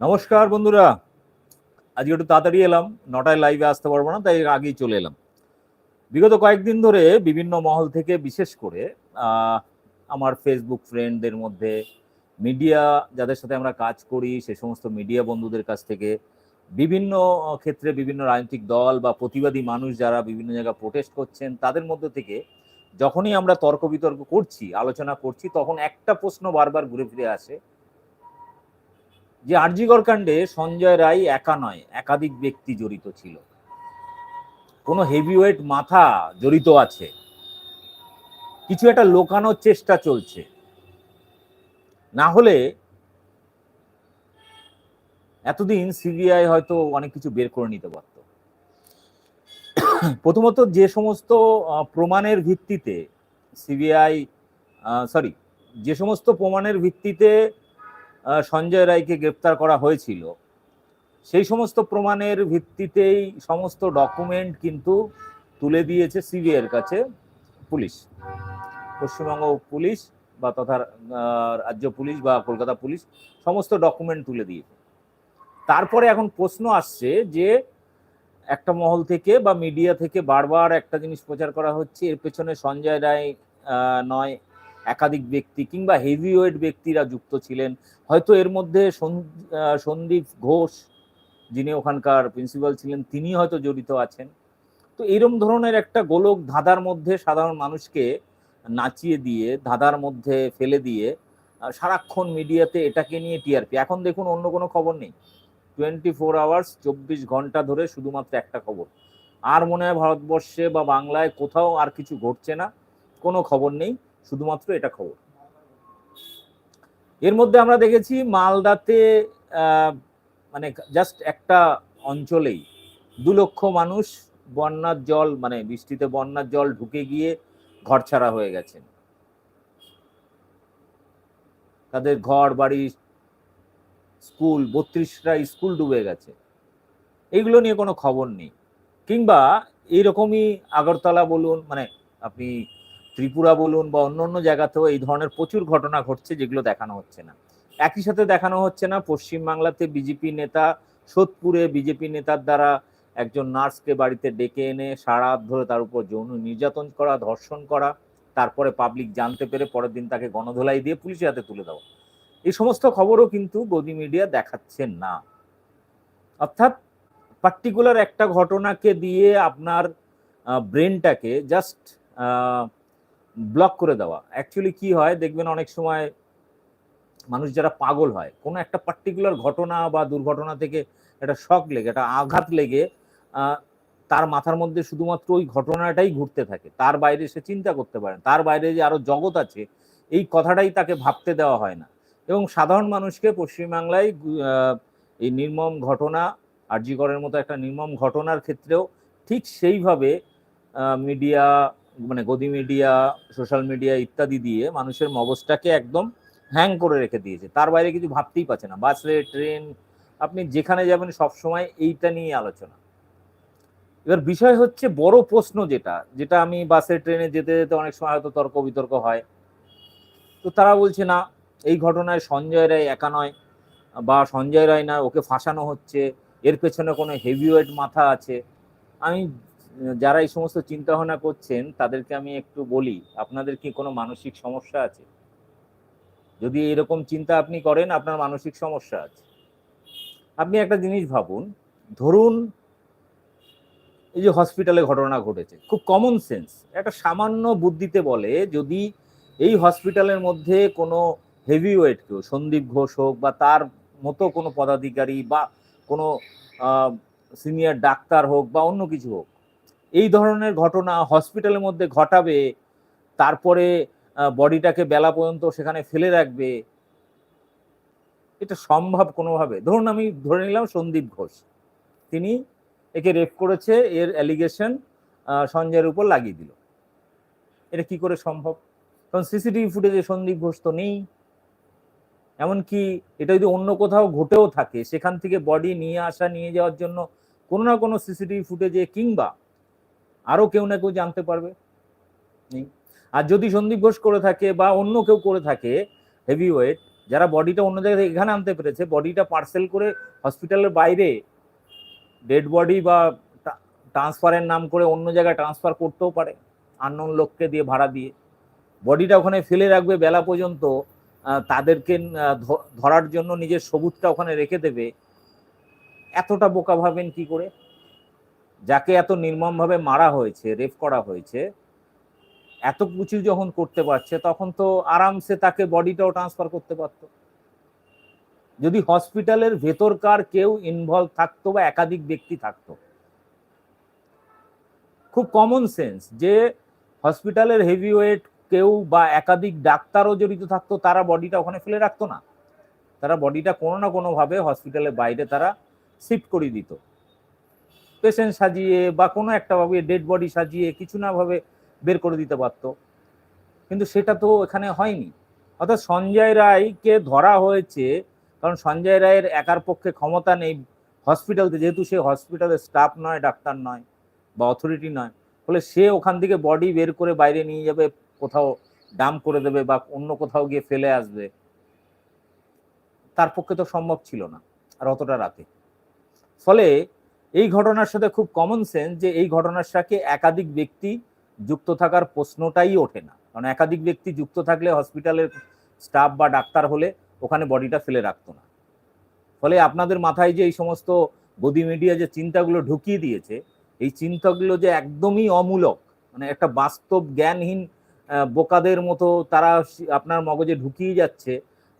নমস্কার বন্ধুরা। আজকে একটু তাড়াতাড়ি এলাম, নটায় লাইভে আসতে পারব না, তাই আগেই চলে এলাম। বিগত কয়েকদিন ধরে বিভিন্ন মহল থেকে বিশেষ করে আমার ফেসবুক ফ্রেন্ডদের মধ্যে মিডিয়া যাদের সাথে আমরা কাজ করি, সে সমস্ত মিডিয়া বন্ধুদের কাছ থেকে বিভিন্ন ক্ষেত্রে বিভিন্ন রাজনৈতিক দল বা প্রতিবাদী মানুষ যারা বিভিন্ন জায়গায় প্রোটেস্ট করছেন, তাদের মধ্যে থেকে যখনই আমরা তর্ক বিতর্ক করছি, আলোচনা করছি, তখন একটা প্রশ্ন বারবার ঘুরে ফিরে আসে যে আরজিগর কাণ্ডে সঞ্জয় রায় একা নয়, একাধিক ব্যক্তি জড়িত ছিল। কোনো হেভিওয়েট মাথা জড়িত আছে। কিছু একটা লোকানোর চেষ্টা চলছে। না হলে এতদিন সিবিআই হয়তো অনেক কিছু বের করে নিতে পারত। প্রথমত যে সমস্ত প্রমাণের ভিত্তিতে সিবিআই সরি যে সমস্ত প্রমাণের ভিত্তিতে সঞ্জয় রায়কে গ্রেপ্তার করা হয়েছিল। সেই সমস্ত প্রমাণের ভিত্তিতেই সমস্ত ডকুমেন্ট কিন্তু তুলে দিয়েছে সিবিআই এর কাছে পুলিশ। পশ্চিমবঙ্গ পুলিশ বা তথা রাজ্য পুলিশ বা কলকাতা পুলিশ সমস্ত ডকুমেন্ট তুলে দিয়েছে। তারপরে এখন প্রশ্ন আসছে যে একটা মহল থেকে বা মিডিয়া থেকে বারবার একটা জিনিস প্রচার করা হচ্ছে, এর পেছনে সঞ্জয় রায় নয় একাধিক ব্যক্তি কিংবা হেভিওয়েট ব্যক্তিরা যুক্ত ছিলেন। হয়তো এর মধ্যে সন- সন্দীপ ঘোষ যিনি ওখানকার প্রিন্সিপাল ছিলেন তিনি হয়তো জড়িত আছেন। তো এরম ধরনের একটা গোলক ধাঁধার মধ্যে সাধারণ মানুষকে নাচিয়ে দিয়ে, ধাঁধার মধ্যে ফেলে দিয়ে সারাক্ষণ মিডিয়াতে এটাকে নিয়ে টিআরপি। এখন দেখুন অন্য কোনো খবর নেই। টোয়েন্টি ফোর আওয়ার্স চব্বিশ ঘণ্টা ধরে শুধুমাত্র একটা খবর। আর মনে হয় ভারতবর্ষে বা বাংলায় কোথাও আর কিছু ঘটছে না, কোনো খবর নেই। শুধুমাত্র এটা খবর। এর মধ্যে আমরা দেখেছি মালদাতে মানে জাস্ট একটা অঞ্চলেই দু লক্ষ মানুষ বন্যার জল মানে বৃষ্টিতে বন্যার জল ঢুকে গিয়ে ঘর ছাড়া হয়ে গেছেন। তাদের ঘর, বাড়ি, স্কুল বত্রিশটা স্কুল ডুবে গেছে। এইগুলো নিয়ে কোনো খবর নেই। কিংবা এইরকমই আগরতলা বলুন মানে আপনি ত্রিপুরা বলুন বা অন্য অন্য জায়গাতেও এই ধরনের প্রচুর ঘটনা ঘটছে যেগুলো দেখানো হচ্ছে না। একই সাথে দেখানো হচ্ছে না, পশ্চিমবাংলাতে বিজেপি নেতা সোদপুরে বিজেপি নেতার দ্বারা একজন নার্সকে বাড়িতে ডেকে এনে সারা ধরে তার উপর যৌন নির্যাতন করা, ধর্ষণ করা, তারপরে পাবলিক জানতে পেরে পরের দিন তাকে গণধোলাই দিয়ে পুলিশের হাতে তুলে দেওয়া। এই সমস্ত খবরও কিন্তু গদি মিডিয়া দেখাচ্ছে না। অর্থাৎ পার্টিকুলার একটা ঘটনাকে দিয়ে আপনার ব্রেনটাকে জাস্ট ব্লক করে দেওয়া। অ্যাকচুয়ালি কি হয়, দেখবেন অনেক সময় মানুষ যারা পাগল হয়, কোনো একটা পার্টিকুলার ঘটনা বা দুর্ঘটনা থেকে একটা শক লেগে, একটা আঘাত লেগে তার মাথার মধ্যে শুধুমাত্র ওই ঘটনাটাই ঘুরতে থাকে। তার বাইরে সে চিন্তা করতে পারে। তার বাইরে যে আরও জগৎ আছে, এই কথাটাই তাকে ভাবতে দেওয়া হয় না। এবং সাধারণ মানুষকে পশ্চিমবাংলায় এই নির্মম ঘটনা, আরজিকরের মতো একটা নির্মম ঘটনার ক্ষেত্রেও ঠিক সেইভাবে মিডিয়া মানে গদি মিডিয়া সোশ্যাল মিডিয়া ইত্যাদি দিয়ে মানুষের মগজটাকে একদম হ্যাং করে রেখে দিয়েছে। তার বাইরে কিছু ভাবতেই পারছে না। বাসে ট্রেন আপনি যেখানে যাবেন সব সময় এইটা নিয়ে আলোচনা। এবার বিষয় হচ্ছে বড় প্রশ্ন যেটা যেটা আমি বাসে ট্রেনে যেতে যেতে অনেক সময় হয়তো তর্ক বিতর্ক হয়। তো তারা বলছে, না, এই ঘটনায় সঞ্জয় রায় একা নয় বা সঞ্জয় রায় না, ওকে ফাঁসানো হচ্ছে। এর পেছনে কোনো হেভিওয়েট মাথা আছে। আমি যারা এই সমস্ত চিন্তা ভাবনা করছেন, তাদেরকে আমি একটু বলি, আপনাদের কি কোনো মানসিক সমস্যা আছে? যদি এরকম চিন্তা আপনি করেন, আপনার মানসিক সমস্যা আছে। আপনি একটা জিনিস ভাবুন, ধরুন এই যে হসপিটালে ঘটনা ঘটেছে, খুব কমন সেন্স একটা সামান্য বুদ্ধিতে বলে, যদি এই হসপিটালের মধ্যে কোনো হেভি ওয়েট কেউ, সন্দীপ ঘোষ হোক বা তার মতো কোনো পদাধিকারী বা কোনো সিনিয়র ডাক্তার হোক বা অন্য কিছু হোক এই ধরনের ঘটনা হসপিটালের মধ্যে ঘটাবে, তারপরে বডিটাকে বেলা পর্যন্ত সেখানে ফেলে রাখবে, এটা সম্ভব কোনোভাবে? ধরুন আমি ধরে নিলাম সন্দীপ ঘোষ। তিনি একে রেপ করেছে, এর অ্যালিগেশন সঞ্জয়ের উপর লাগিয়ে দিল। এটা কি করে সম্ভব? কারণ সিসিটিভি ফুটেজে সন্দীপ ঘোষ তো নেই। এমনকি এটা যদি অন্য কোথাও ঘটেও থাকে, সেখান থেকে বডি নিয়ে আসা, নিয়ে যাওয়ার জন্য কোনো না কোনো সিসিটিভি ফুটেজে কিংবা আরও কেউ না কেউ জানতে পারবে। আর যদি সন্দীপ ঘোষ করে থাকে বা অন্য কেউ করে থাকে হেভি ওয়েট যারা বডিটা অন্য জায়গা থেকে এখানে আনতে পেরেছে, বডিটা পার্সেল করে হসপিটালের বাইরে ডেড বডি বা ট্রান্সফারের নাম করে অন্য জায়গায় ট্রান্সফার করতেও পারে আননোন লোককে দিয়ে ভাড়া দিয়ে। বডিটা ওখানে ফেলে রাখবে বেলা পর্যন্ত তাদেরকে ধরার জন্য নিজের সবুজটা ওখানে রেখে দেবে। এতটা বোকা ভাবেন কি করে? যাকে এত নির্মমভাবে মারা হয়েছে রেপ করা হয়েছে, এত কিছু যখন করতে পারছে, তখন তো আরামসে তাকে বডিটাও ট্রান্সফার করতে পারতো। যদি হসপিটালের ভেতরকার কেউ ইনভলভ থাকতো বা একাধিক ব্যক্তি থাকতো, খুব কমন সেন্স যে হসপিটালের হেভি ওয়েট কেউ বা একাধিক ডাক্তারও জড়িত থাকতো, তারা বডিটা ওখানে ফেলে রাখতো না। তারা বডিটা কোনো না কোনোভাবে হসপিটালের বাইরে তারা শিফট করে দিত। পেশেন্ট সাজিয়ে বা কোনো একটা ভাবে ডেড বডি সাজিয়ে কিছু না ভাবে বের করে দিতে পারতো কিন্তু সেটা তো এখানে হয়নি। অর্থাৎ সঞ্জয় রায়কে ধরা হয়েছে, কারণ সঞ্জয় রায়ের একার পক্ষে ক্ষমতা নেই হসপিটালতে যেহেতু সে হসপিটালের স্টাফ নয়, ডাক্তার নয় বা অথরিটি নয়। ফলে সে ওখান থেকে বডি বের করে বাইরে নিয়ে যাবে, কোথাও ডাম করে দেবে বা অন্য কোথাও গিয়ে ফেলে আসবে। তার পক্ষে তো সম্ভব ছিল না, আর অতটা রাতে। ফলে এই ঘটনার সাথে খুব কমন সেন্স যে এই ঘটনার সাথে একাধিক ব্যক্তি যুক্ত থাকার প্রশ্নটাই ওঠে না। কারণ একাধিক ব্যক্তি যুক্ত থাকলে হসপিটালের স্টাফ বা ডাক্তার হলে ওখানে বডিটা ফেলে রাখতো না। ফলে আপনাদের মাথায় যে এই সমস্ত গদি মিডিয়া যে চিন্তাগুলো ঢুকিয়ে দিয়েছে, এই চিন্তাগুলো যে একদমই অমূলক মানে একটা বাস্তব জ্ঞানহীন বোকাদের মতো তারা আপনার মগজে ঢুকিয়ে যাচ্ছে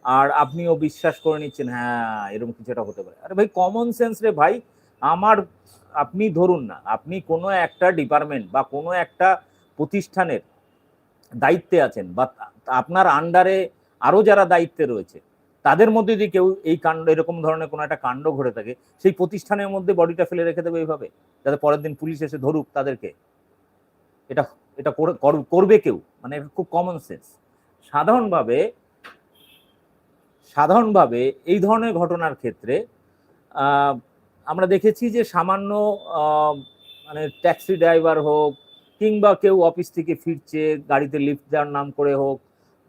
আর আপনিও বিশ্বাস করে নিচ্ছেন হ্যাঁ এরকম কিছু একটা হতে পারে। আরে ভাই কমন সেন্স রে ভাই আমার, আপনি ধরুন না, আপনি কোনো একটা ডিপার্টমেন্ট বা কোনো একটা প্রতিষ্ঠানের দায়িত্বে আছেন বা আপনার আন্ডারে আরও যারা দায়িত্বে রয়েছে, তাদের মধ্যে যদি কেউ এই কাণ্ড, এরকম ধরনের কোনো একটা কাণ্ড ঘটে থাকে, সেই প্রতিষ্ঠানের মধ্যে বডিটা ফেলে রেখে দেবে এইভাবে, যাতে পরের দিন পুলিশ এসে ধরুক তাদেরকে। এটা এটা কর- করবে কেউ? মানে খুব কমন সেন্স সাধারণভাবে সাধারণভাবে এই ধরনের ঘটনার ক্ষেত্রে আমরা দেখেছি যে সামান্য মানে ট্যাক্সি ড্রাইভার হোক কিংবা কেউ অফিস থেকে ফিরছে, গাড়িতে লিফট দেওয়ার নাম করে হোক,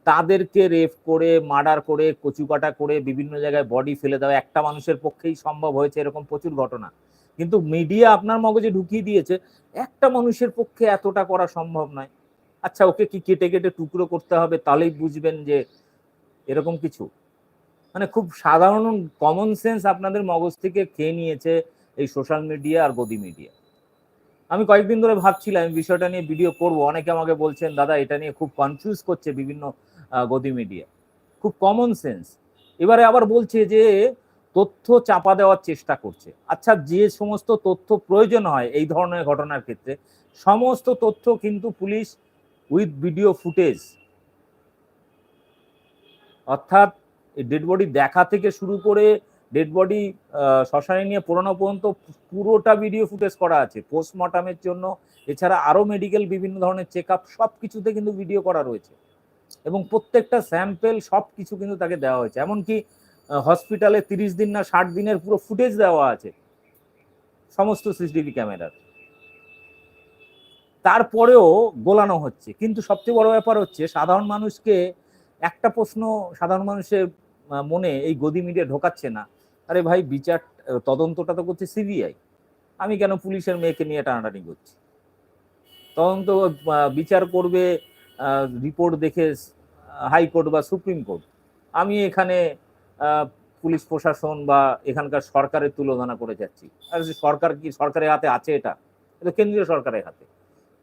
তাদেরকে রেপ করে, মার্ডার করে, কচুকাটা করে বিভিন্ন জায়গায় বডি ফেলে দেওয়া একটা মানুষের পক্ষেই সম্ভব হয়েছে এরকম প্রচুর ঘটনা। কিন্তু মিডিয়া আপনার মগজে ঢুকিয়ে দিয়েছে, একটা মানুষের পক্ষে এতটা করা সম্ভব নয়। আচ্ছা ওকে কি কেটে কেটে টুকরো করতে হবে তাহলেই বুঝবেন যে এরকম কিছু। মানে খুব সাধারণ কমন সেন্স আপনাদের মগজ থেকে খেয়ে নিয়েছে এই সোশ্যাল মিডিয়া আর গদি মিডিয়া আমি কয়েকদিন ধরে ভাবছিলাম, এই বিষয়টা নিয়ে ভিডিও করব। অনেকে আমাকে বলছেন, দাদা, এটা নিয়ে খুব কনফিউজ করছে বিভিন্ন গদি মিডিয়া খুব কমন সেন্স এবারে আবার বলছে যে, তথ্য চাপা দেওয়ার চেষ্টা করছে। আচ্ছা যে সমস্ত তথ্য প্রয়োজন হয় এই ধরনের ঘটনার ক্ষেত্রে, সমস্ত তথ্য কিন্তু পুলিশ উইথ ভিডিও ফুটেজ অর্থাৎ ডেড বডি দেখা থেকে শুরু করে ডেড বডি শ্মশানে নিয়ে পুরোনো পর্যন্ত পুরোটা ভিডিও ফুটেজ করা আছে। পোস্টমর্টমের জন্য। এছাড়া আরও মেডিকেল বিভিন্ন ধরনের চেক আপ সব কিছুতে কিন্তু ভিডিও করা রয়েছে। এবং প্রত্যেকটা স্যাম্পেল সব কিছু কিন্তু তাকে দেওয়া হয়েছে। এমনকি হসপিটালে তিরিশ দিন না ষাট দিনের পুরো ফুটেজ দেওয়া আছে। সমস্ত সিসিটিভি ক্যামেরার তারপরেও গোলানো হচ্ছে। কিন্তু সবচেয়ে বড় ব্যাপার হচ্ছে, সাধারণ মানুষকে একটা প্রশ্ন, সাধারণ মানুষের মনে এই গদি মিডিয়া ঢোকাচ্ছে না। আরে ভাই, বিচার তদন্তটা তো করছে সিবিআই। আমি কেন পুলিশের মেয়েকে নিয়ে টানাটানি করছি? তদন্ত বিচার করবে রিপোর্ট দেখে হাইকোর্ট বা সুপ্রিম কোর্ট। আমি এখানে পুলিশ প্রশাসন বা এখানকার সরকারের তুলনা করে যাচ্ছি। আর সরকার কি, সরকারের হাতে আছে এটা? এটা কেন্দ্রীয় সরকারের হাতে।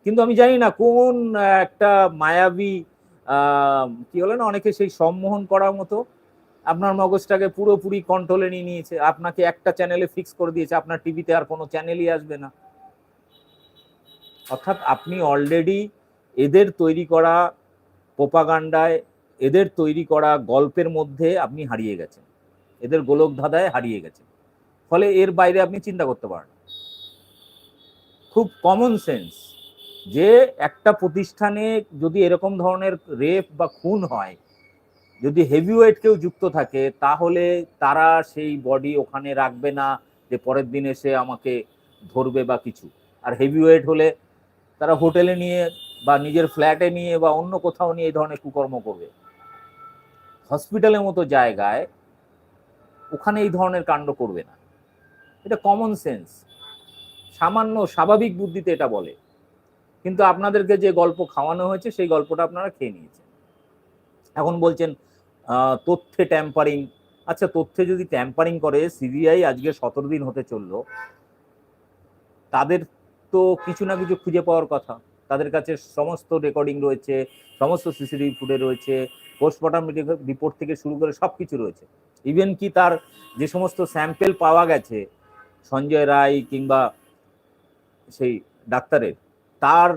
কিন্তু আমি জানি না কোন একটা মায়াবী কি হলো না, অনেকে সেই সম্মোহন করার মতো আপনার মগজটাকে পুরোপুরি কন্ট্রোলে নিয়ে নিয়েছে। আপনাকে একটা চ্যানেলে ফিক্স করে দিয়েছে। আপনার টিভিতে আর কোনো চ্যানেলই আসবে না। অর্থাৎ আপনি অলরেডি এদের তৈরি করা পোপাগান্ডায় এদের তৈরি করা গল্পের মধ্যে আপনি হারিয়ে গেছেন। এদের গোলক ধাঁধায় হারিয়ে গেছেন। ফলে এর বাইরে আপনি চিন্তা করতে পারেন খুব কমন সেন্স যে একটা প্রতিষ্ঠানে যদি এরকম ধরনের রেপ বা খুন হয় যদি হেভিওয়েট কেউ যুক্ত থাকে, তাহলে তারা সেই বডি ওখানে রাখবে না যে পরের দিন এসে আমাকে ধরবে বা কিছু। আর হেভিওয়েট হলে তারা হোটেলে নিয়ে বা নিজের ফ্ল্যাটে নিয়ে বা অন্য কোথাও নিয়ে এই ধরনের কুকর্ম করবে। হসপিটালের মতো জায়গায় ওখানে এই ধরনের কাণ্ড করবে না। এটা কমন সেন্স সামান্য স্বাভাবিক বুদ্ধিতে এটা বলে। কিন্তু আপনাদেরকে যে গল্প খাওয়ানো হয়েছে, সেই গল্পটা আপনারা খেয়ে নিয়েছেন। এখন বলছেন তথ্যে ট্যাম্পারিং আচ্ছা তথ্যে যদি ট্যাম্পারিং করে, সিবিআই আজকে সতেরো দিন হতে চলল। তাদের তো কিছু না কিছু খুঁজে পাওয়ার কথা। তাদের কাছে সমস্ত রেকর্ডিং রয়েছে, সমস্ত সিসিটিভি ফুটে রয়েছে পোস্টমর্টম রিপোর্ট থেকে শুরু করে সব কিছু রয়েছে। ইভেন কি তার যে সমস্ত স্যাম্পেল পাওয়া গেছে, সঞ্জয় রায় কিংবা সেই ডাক্তারের, তার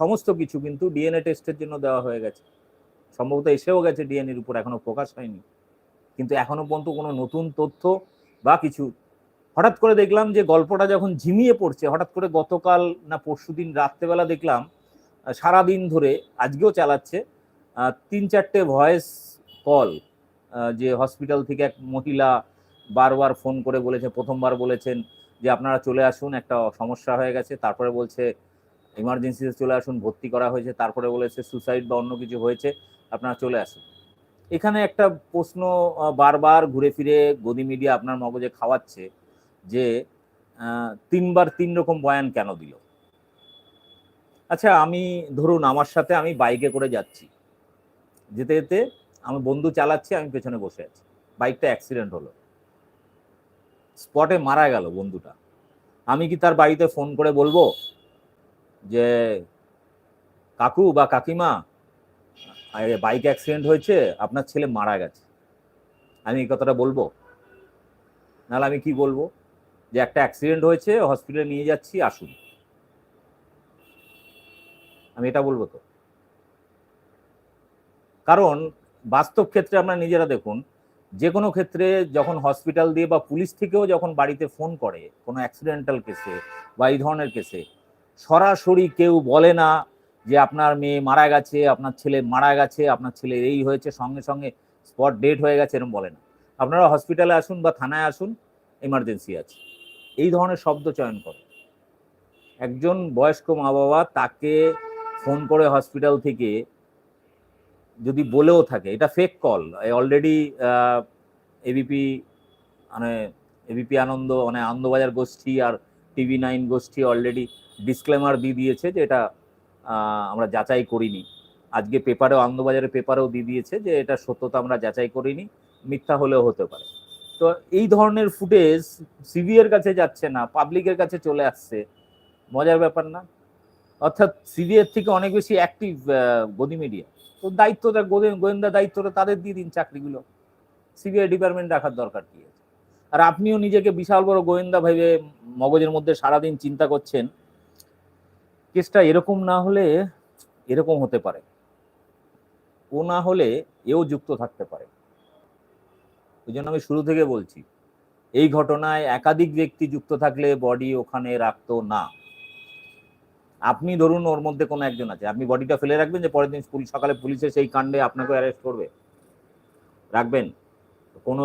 সমস্ত কিছু কিন্তু ডিএনএ টেস্টের জন্য দেওয়া হয়ে গেছে। সম্ভবত এসেও গেছে ডিএনএর উপর, এখনও প্রকাশ হয়নি। কিন্তু এখনও পর্যন্ত কোনো নতুন তথ্য বা কিছু। হঠাৎ করে দেখলাম যে গল্পটা যখন ঝিমিয়ে পড়ছে, হঠাৎ করে গতকাল না পরশুদিন রাত্রেবেলা দেখলাম সারাদিন ধরে আজকেও চালাচ্ছে তিন চারটে ভয়েস কল যে হসপিটাল থেকে এক মহিলা বারবার ফোন করে বলেছে, প্রথমবার বলেছেন যে আপনারা চলে আসুন, একটা সমস্যা হয়ে গেছে। তারপরে বলছে ইমার্জেন্সিতে চলে আসুন, ভর্তি করা হয়েছে। তারপরে বলেছে সুসাইড বা অন্য কিছু হয়েছে। আপনারা চলে আসুন। এখানে একটা প্রশ্ন বারবার ঘুরে ফিরে গদি মিডিয়া আপনার মগজে খাওয়াচ্ছে যে তিনবার তিন রকম বয়ান কেন দিল? আচ্ছা আমি ধরুন আমার সাথে আমি বাইকে করে যাচ্ছি। যেতে যেতে আমার বন্ধু চালাচ্ছে, আমি পেছনে বসে আছি। বাইকটা অ্যাক্সিডেন্ট হলো। স্পটে মারা গেল বন্ধুটা। আমি কি তার বাড়িতে ফোন করে বলব যে, কাকু বা কাকিমা বাইক অ্যাক্সিডেন্ট হয়েছে, আপনার ছেলে মারা গেছে। আমি এই কথাটা বলব? নাহলে আমি কি বলব? যে একটা অ্যাক্সিডেন্ট হয়েছে হসপিটালে নিয়ে যাচ্ছি, আসুন। আমি এটা বলব তো? কারণ বাস্তব ক্ষেত্রে আপনারা নিজেরা দেখুন, যে কোনো ক্ষেত্রে যখন হসপিটাল দিয়ে বা পুলিশ থেকেও যখন বাড়িতে ফোন করে, কোনো অ্যাক্সিডেন্টাল কেসে বা এই ধরনের কেসে সরাসরি কেউ বলে না যে আপনার মেয়ে মারা গেছে, আপনার ছেলে মারা গেছে, আপনার ছেলে এই হয়েছে, সঙ্গে সঙ্গে স্পট ডেট হয়ে গেছে এরকম বলে না। আপনারা হসপিটালে আসুন বা থানায় আসুন, এমার্জেন্সি আছে। এই ধরনের শব্দ চয়ন করে। একজন বয়স্ক মা বাবা তাকে ফোন করে হসপিটাল থেকে যদি বলেও থাকে, এটা ফেক কল অলরেডি এবিপি মানে এবিপি আনন্দ মানে আনন্দবাজার গোষ্ঠী আর টিভি নাইন গোষ্ঠী অলরেডি ডিসক্লেমার দিয়ে দিয়েছে যে এটা আমরা যাচাই করিনি। আজকে পেপারেও, আনন্দবাজারের পেপারেও দিয়ে দিয়েছে যে এটা সত্যতা আমরা যাচাই করিনি, মিথ্যা হলেও হতে পারে। তো এই ধরনের ফুটেজ সিবিএর কাছে যাচ্ছে না, পাবলিকের কাছে চলে আসছে। মজার ব্যাপার না। অর্থাৎ সিবিএর থেকে অনেক বেশি অ্যাক্টিভ গদি মিডিয়া তো দায়িত্বটা গোয়ে- গোয়েন্দা দায়িত্বটা তাদের দিয়ে দিন চাকরিগুলো। সিবিআই ডিপার্টমেন্ট রাখার দরকার কি আর আপনিও নিজেকে বিশাল বড় গোয়েন্দা ভেবে মগজের মধ্যে সারাদিন চিন্তা করছেন কেসটা এরকম না হলে এরকম হতে পারে। ও না হলে এও যুক্ত থাকতে পারে। ওই জন্য আমি শুরু থেকে বলছি, এই ঘটনায় একাধিক ব্যক্তি যুক্ত থাকলে বডি ওখানে রাখতো না। আপনি ধরুন ওর মধ্যে কোনো একজন আছে, আপনি বডিটা ফেলে রাখবেন যে পরের দিন পুলিশ, সকালে পুলিশের সেই কাণ্ডে আপনাকে অ্যারেস্ট করবে। রাখবেন? কোনো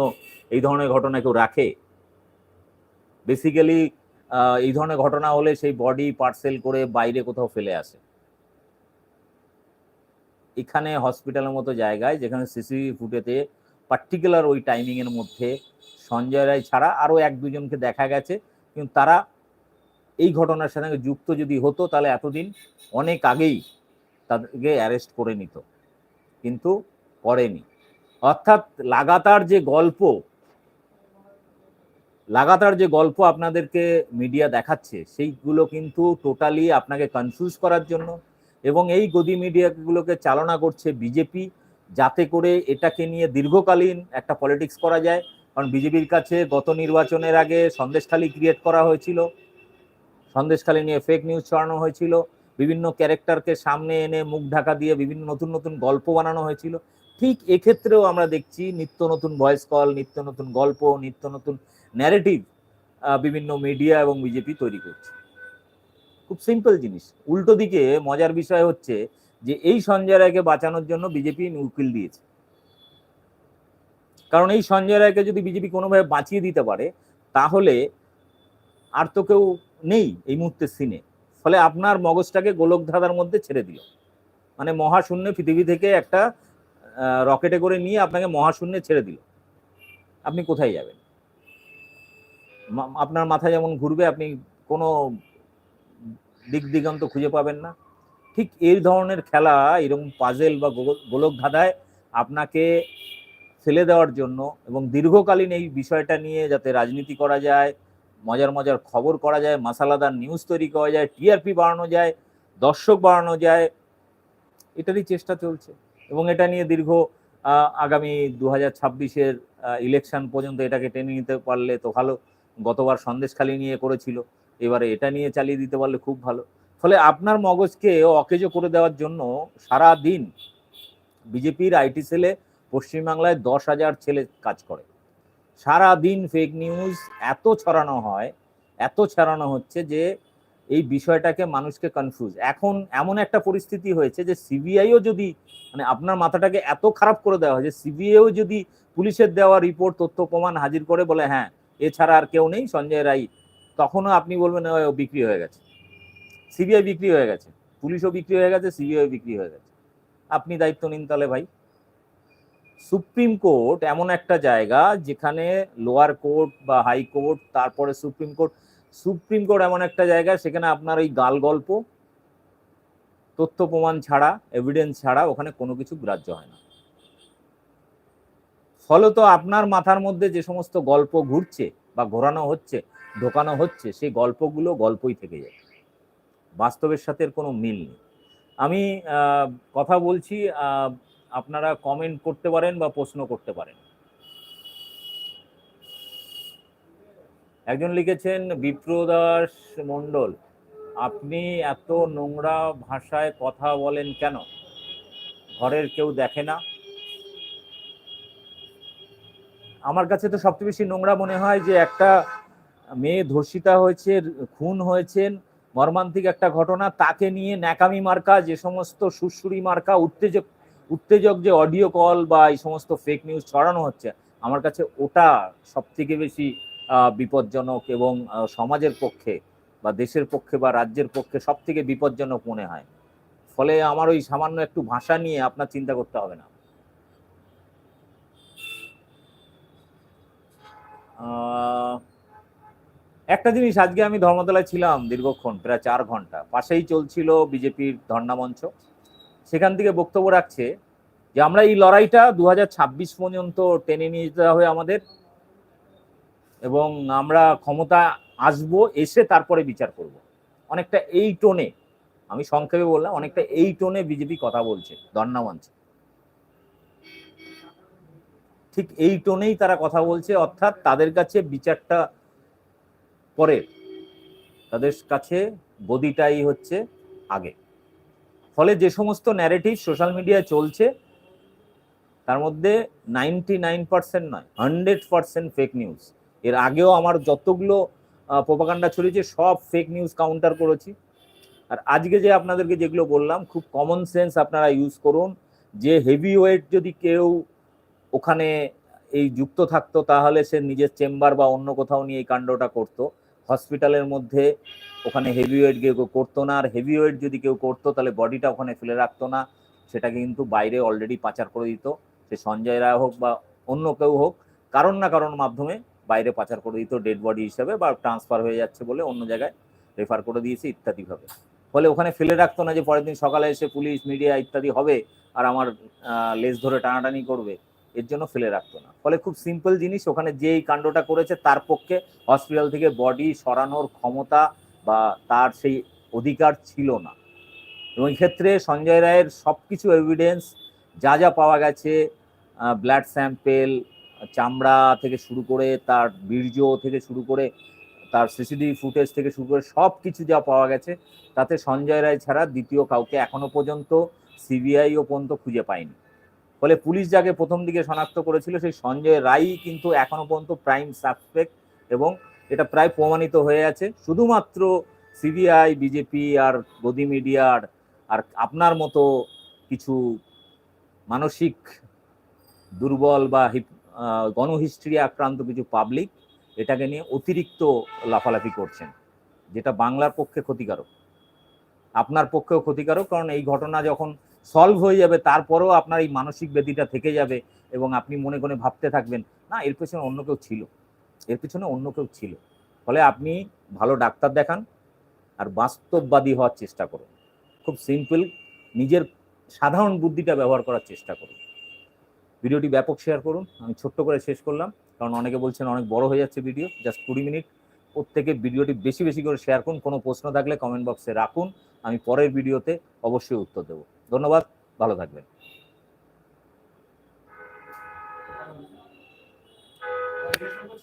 এই ধরনের ঘটনা কেউ রাখে? বেসিক্যালি এই ধরনের ঘটনা হলে সেই বডি পার্সেল করে বাইরে কোথাও ফেলে আসে। এখানে হসপিটালের মতো জায়গায় যেখানে সিসিটিভি ফুটেতে পার্টিকুলার ওই টাইমিংয়ের মধ্যে সঞ্জয় রায় ছাড়া আরও এক দুজনকে দেখা গেছে। কিন্তু তারা এই ঘটনার সঙ্গে যুক্ত যদি হতো, তাহলে এতদিন অনেক আগেই তাদেরকে অ্যারেস্ট করে নিত। কিন্তু করেনি। অর্থাৎ লাগাতার যে গল্প লাগাতার যে গল্প আপনাদেরকে মিডিয়া দেখাচ্ছে, সেইগুলো কিন্তু টোটালি আপনাকে কনফিউজ করার জন্য এবং এই গদি মিডিয়াগুলোকে চালনা করছে বিজেপি যাতে করে এটাকে নিয়ে দীর্ঘকালীন একটা পলিটিক্স করা যায়। কারণ বিজেপির কাছে গত নির্বাচনের আগে সন্দেশখালি ক্রিয়েট করা হয়েছিল সন্দেশখালি নিয়ে ফেক নিউজ ছড়ানো হয়েছিল, বিভিন্ন ক্যারেক্টারকে সামনে এনে মুখ ঢাকা দিয়ে বিভিন্ন নতুন নতুন গল্প বানানো হয়েছিল। ঠিক এক্ষেত্রেও আমরা দেখছি নিত্য নতুন ভয়েস কল নিত্য নতুন গল্প, নিত্য নতুন ন্যারেটিভ বিভিন্ন মিডিয়া এবং বিজেপি তৈরি করছে। খুব সিম্পল জিনিস। উল্টো দিকে মজার বিষয় হচ্ছে যে এই সঞ্জয় রায়কে বাঁচানোর জন্য বিজেপি উকিল দিয়েছে। কারণ এই সঞ্জয় রায়কে যদি বিজেপি কোনোভাবে বাঁচিয়ে দিতে পারে, তাহলে আর তো কেউ নেই এই মুহূর্তে সিনে ফলে আপনার মগজটাকে গোলকধাঁধার মধ্যে ছেড়ে দিল। মানে মহাশূন্য পৃথিবী থেকে একটা রকেটে করে নিয়ে আপনাকে মহাশূন্যে ছেড়ে দিল। আপনি কোথায় যাবেন? আপনার মাথা যেমন ঘুরবে, আপনি কোনো দিক দিগন্ত খুঁজে পাবেন না। ঠিক এই ধরনের খেলা, এরকম পাজেল বা গোলক ধাঁধায় আপনাকে ফেলে দেওয়ার জন্য এবং দীর্ঘকালীন এই বিষয়টা নিয়ে যাতে রাজনীতি করা যায়, মজার মজার খবর করা যায়, মাসালাদার নিউজ তৈরি করা যায় টিআরপি বাড়ানো যায়, দর্শক বাড়ানো যায়, এটারই চেষ্টা চলছে। এবং এটা নিয়ে দীর্ঘ আগামী দু হাজার ছাব্বিশের ইলেকশন পর্যন্ত এটাকে টেনে নিতে পারলে তো ভালো। গতবার সন্দেশখালি নিয়ে করেছিল, এবারে এটা নিয়ে চালিয়ে দিতে পারলে খুব ভালো। ফলে আপনার মগজকে অকেজো করে দেওয়ার জন্য সারা দিন বিজেপির আইটি সেলে পশ্চিমবাংলায় দশ হাজার ছেলে কাজ করে। সারা দিন ফেক নিউজ এত ছড়ানো হয়, এত ছড়ানো হচ্ছে যে এই বিষয়টাকে মানুষকে কনফিউজ এখন এমন একটা পরিস্থিতি হয়েছে যে সিবিআইও যদি মানে আপনার মাথাটাকে এত খারাপ করে দেওয়া হয় যে সিবিআইও যদি পুলিশের দেওয়া রিপোর্ট তথ্য, প্রমাণ হাজির করে বলে হ্যাঁ এছাড়া আর কেউ নেই সঞ্জয় রাই তখনও আপনি বলবেন "ওই, ও বিক্রি হয়ে গেছে। সিবিআই বিক্রি হয়ে গেছে পুলিশও বিক্রি হয়ে গেছে সিবিআই বিক্রি হয়ে গেছে। আপনি দায়িত্ব নিন তাহলে ভাই। সুপ্রিম কোর্ট এমন একটা জায়গা যেখানে লোয়ার কোর্ট বা হাই কোর্ট তারপরে সুপ্রিম কোর্ট সুপ্রিম কোর্ট এমন একটা জায়গা সেখানে আপনার ওই গাল গল্প তথ্য প্রমাণ ছাড়া এভিডেন্স ছাড়া ওখানে কোনো কিছু গ্রাহ্য হয় না। ফলত আপনার মাথার মধ্যে যে সমস্ত গল্প ঘুরছে বা ঘোরানো হচ্ছে, ঢোকানো হচ্ছে, সেই গল্পগুলো গল্পই থেকে যায়। বাস্তবের সাথে কোনো মিল নেই। আমি কথা বলছি আপনারা কমেন্ট করতে পারেন বা প্রশ্ন করতে পারেন। একজন লিখেছেন, বিপ্রদাস মণ্ডল, আপনি এত নোংরা ভাষায় কথা বলেন কেন? ঘরের কেউ দেখে না? আমার কাছে তো সবচেয়ে বেশি নোংরা মনে হয় যে একটা মেয়ে ধর্ষিতা হয়েছে, খুন হয়েছেন, মর্মান্তিক একটা ঘটনা, তাকে নিয়ে ন্যাকামি মার্কা, যে সমস্ত সুরসুরি মার্কা, উত্তেজক উত্তেজক যে অডিও কল বা এই সমস্ত ফেক নিউজ ছড়ানো হচ্ছে, আমার কাছে ওটা সব থেকে বেশি বিপজ্জনক এবং সমাজের পক্ষে বা দেশের পক্ষে বা রাজ্যের পক্ষে সব থেকে বিপজ্জনক মনে হয়। ফলে আমার ওই সামান্য একটু ভাষা নিয়ে আপনার চিন্তা করতে হবে না। একটা জিনিস, আজকে আমি ধর্মতলায় ছিলাম দীর্ঘক্ষণ, প্রায় চার ঘণ্টা। পাশেই চলছিল বিজেপির ধর্ণা মঞ্চ। সেখান থেকে বক্তব্য রাখছে যে, আমরা এই লড়াইটা দু হাজার ছাব্বিশ পর্যন্ত টেনে নিয়ে যেতে হবে আমাদের এবং আমরা ক্ষমতা আসব, এসে তারপরে বিচার করব। অনেকটা এই টোনে, আমি সংক্ষেপে বললাম, অনেকটা এই টোনে বিজেপি কথা বলছে ধর্ণা মঞ্চে। ঠিক এই টোনেই তারা কথা বলছে, অর্থাৎ তাদের কাছে বিচারটা পরে। তাদের কাছে গদিটাই হচ্ছে আগে। ফলে যে সমস্ত ন্যারেটিভ সোশ্যাল মিডিয়ায় চলছে, তার মধ্যে নাইনটি নাইন পার্সেন্ট নয় হান্ড্রেড পার্সেন্ট ফেক নিউজ এর আগেও আমার যতগুলো প্রোপাগান্ডা ছড়িয়েছে, সব ফেক নিউজ কাউন্টার করেছি। আর আজকে যে আপনাদেরকে যেগুলো বললাম, খুব কমন সেন্স আপনারা ইউজ করুন। যে হেভি ওয়েট যদি কেউ ওখানে এই যুক্ত থাকতো, তাহলে সে নিজের চেম্বার বা অন্য কোথাও নিয়ে এই কাণ্ডটা করতো। হসপিটালের মধ্যে ওখানে হেভি ওয়েট কেউ কেউ করতো না, আর হেভি ওয়েট যদি কেউ করতো, তাহলে বডিটা ওখানে ফেলে রাখতো না। সেটাকে কিন্তু বাইরে অলরেডি পাচার করে দিত। সে সঞ্জয় রায় হোক বা অন্য কেউ হোক, কারণ না কারণ মাধ্যমে বাইরে পাচার করে দিত, ডেড বডি হিসেবে বা ট্রান্সফার হয়ে যাচ্ছে বলে অন্য জায়গায় রেফার করে দিয়েছে, ইত্যাদিভাবে। ফলে ওখানে ফেলে রাখতো না যে পরের দিন সকালে এসে পুলিশ, মিডিয়া ইত্যাদি হবে, আর আমার লেজ ধরে টানাটানি করবে। এর জন্য ফেলে রাখতো না। ফলে খুব সিম্পল জিনিস, ওখানে যে এই কাণ্ডটা করেছে তার পক্ষে হসপিটাল থেকে বডি সরানোর ক্ষমতা বা তার সেই অধিকার ছিল না। এবং ক্ষেত্রে সঞ্জয় রায়ের সব কিছু এভিডেন্স যা যা পাওয়া গেছে ব্লাড স্যাম্পেল চামড়া থেকে শুরু করে তার বীর্য থেকে শুরু করে তার সিসিটিভি ফুটেজ থেকে শুরু করে সব কিছু যা পাওয়া গেছে, তাতে সঞ্জয় রায় ছাড়া দ্বিতীয় কাউকে এখনও পর্যন্ত সিবিআইও পর্যন্ত খুঁজে পায়নি। ফলে পুলিশ যাকে প্রথম দিকে শনাক্ত করেছিল, সেই সঞ্জয় রায় কিন্তু এখনও পর্যন্ত প্রাইম সাসপেক্ট এবং এটা প্রায় প্রমাণিত হয়ে আছে। শুধুমাত্র সিবিআই বিজেপি আর গদি মিডিয়ার আর আপনার মতো কিছু মানসিক দুর্বল বা গণহিস্ট্রি আক্রান্ত কিছু পাবলিক এটাকে নিয়ে অতিরিক্ত লাফালাফি করছেন, যেটা বাংলার পক্ষে ক্ষতিকারক। আপনার পক্ষেও ক্ষতিকারক, কারণ এই ঘটনা যখন সলভ হয়ে যাবে, তারপরেও আপনার এই মানসিক ব্যাধিটা থেকে যাবে এবং আপনি মনে মনে ভাবতে থাকবেন, না, এর পেছনে অন্য কেউ ছিল। এর পেছনে অন্য কেউ ছিল। ফলে আপনি ভালো ডাক্তার দেখান আর বাস্তববাদী হওয়ার চেষ্টা করুন। খুব সিম্পল নিজের সাধারণ বুদ্ধিটা ব্যবহার করার চেষ্টা করুন। ভিডিওটি ব্যাপক শেয়ার করুন। আমি ছোট্ট করে শেষ করলাম, কারণ অনেকে বলছেন অনেক বড় হয়ে যাচ্ছে ভিডিও জাস্ট কুড়ি মিনিট প্রত্যেকে ভিডিওটি বেশি বেশি করে শেয়ার করুন। কোনো প্রশ্ন থাকলে কমেন্ট বক্সে রাখুন। আমি পরের ভিডিওতে অবশ্যই উত্তর দেব। ধন্যবাদ ভালো থাকবেন।